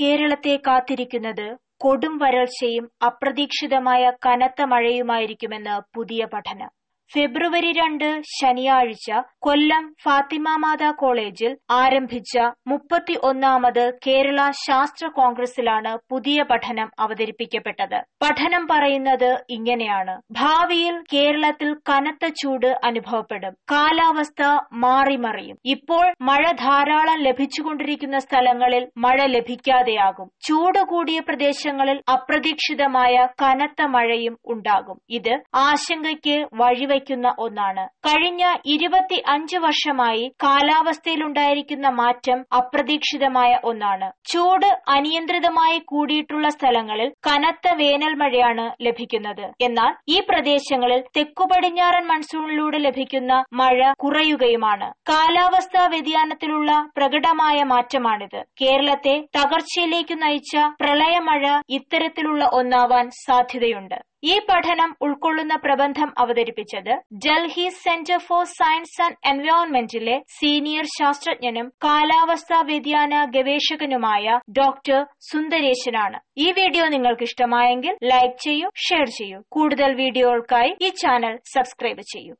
കേരളത്തെ കാത്തിരിക്കുന്നത് കൊടും വരൾച്ചയും അപ്രതീക്ഷിതമായ കനത്ത മഴയുമായിരിക്കുമെന്ന് പുതിയ പഠനം. ഫെബ്രുവരി രണ്ട് ശനിയാഴ്ച കൊല്ലം ഫാത്തിമ മാതാ കോളേജിൽ ആരംഭിച്ച മുപ്പത്തി ഒന്നാമത് കേരള ശാസ്ത്ര കോൺഗ്രസിലാണ് പുതിയ പഠനം അവതരിപ്പിക്കപ്പെട്ടത്. പഠനം പറയുന്നത് ഇങ്ങനെയാണ്. ഭാവിയിൽ കേരളത്തിൽ കനത്ത ചൂട് അനുഭവപ്പെടും. കാലാവസ്ഥ മാറിമറിയും. ഇപ്പോൾ മഴ ധാരാളം ലഭിച്ചുകൊണ്ടിരിക്കുന്ന സ്ഥലങ്ങളിൽ മഴ ലഭിക്കാതെയാകും. ചൂട് കൂടിയ പ്രദേശങ്ങളിൽ അപ്രതീക്ഷിതമായ കനത്ത മഴയും ഉണ്ടാകും. ഇത് ആശങ്കയ്ക്ക് വഴിവെക്കുന്ന ഒന്നാണ്. കഴിഞ്ഞ ഇരുപത്തി അഞ്ച് വർഷമായി കാലാവസ്ഥയിലുണ്ടായിരിക്കുന്ന മാറ്റം അപ്രതീക്ഷിതമായ ഒന്നാണ്. ചൂട് അനിയന്ത്രിതമായി കൂടിയിട്ടുള്ള സ്ഥലങ്ങളിൽ കനത്ത വേനൽ മഴയാണ് ലഭിക്കുന്നത്. എന്നാൽ ഈ പ്രദേശങ്ങളിൽ തെക്കുപടിഞ്ഞാറൻ മൺസൂണിലൂടെ ലഭിക്കുന്ന മഴ കുറയുകയുമാണ്. കാലാവസ്ഥാ വ്യതിയാനത്തിലുള്ള പ്രകടമായ മാറ്റമാണിത്. കേരളത്തെ തകർച്ചയിലേക്ക് നയിച്ച പ്രളയമഴ ഇത്തരത്തിലുള്ള ഒന്നാവാൻ സാധ്യതയുണ്ട്. ഈ പഠനം ഉൾക്കൊള്ളുന്ന പ്രബന്ധം അവതരിപ്പിച്ചത് Delhi centre for science and എൻവയോൺമെന്റിലെ senior ശാസ്ത്രജ്ഞനും കാലാവസ്ഥാ വ്യതിയാന ഗവേഷകനുമായ ഡോക്ടർ സുന്ദരേശനാണ്. ഈ വീഡിയോ നിങ്ങൾക്ക് ഇഷ്ടമായെങ്കിൽ ലൈക്ക് ചെയ്യൂ ഷെയർ ചെയ്യൂ. കൂടുതൽ വീഡിയോകൾക്കായി ഈ ചാനൽ സബ്സ്ക്രൈബ് ചെയ്യൂ.